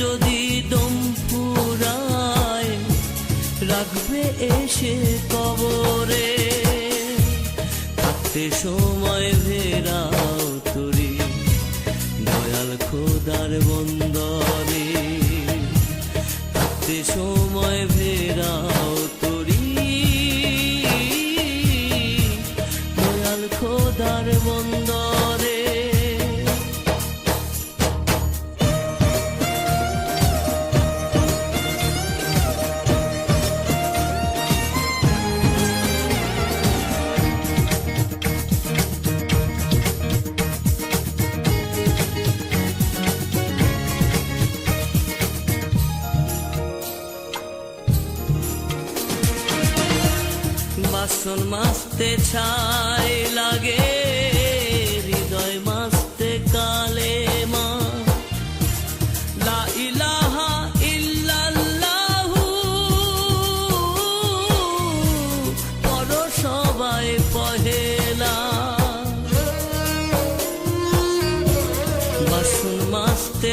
যদি দম রাখবে এসে কবরে। থাকতে সময় ভেরাও তরি দয়াল খোদার বন্ধু। বাসন মাসতে ছাই লাগে হৃদয় মাসতে কালে মা। লা ইলাহা ইল্লাল্লাহু সবাই বাসন মাসতে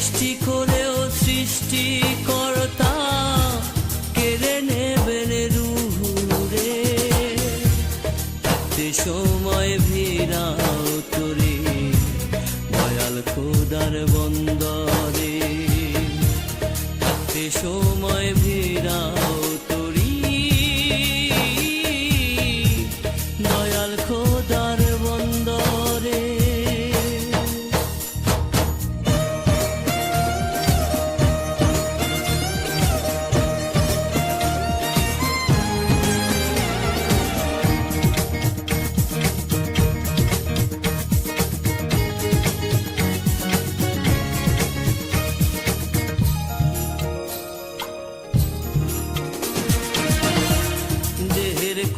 সৃষ্টি করেও সৃষ্টি সময় ভিড়াও তোরে খোদার বন্দরে। সময় ভিড়াও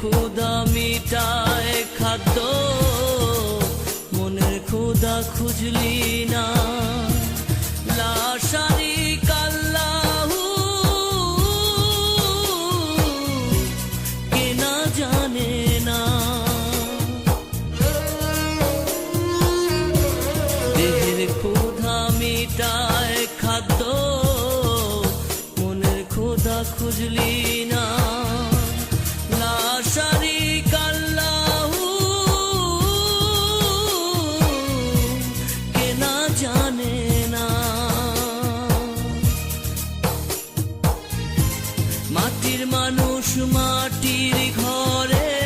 ক্ষুদা মিটায় খাদ্য মনের ক্ষুদা খুঁজলি না। জানে না। মিটায় খাদ্য মনের ক্ষুধা খুঁজলি মাটির মানুষ মাটির ঘরে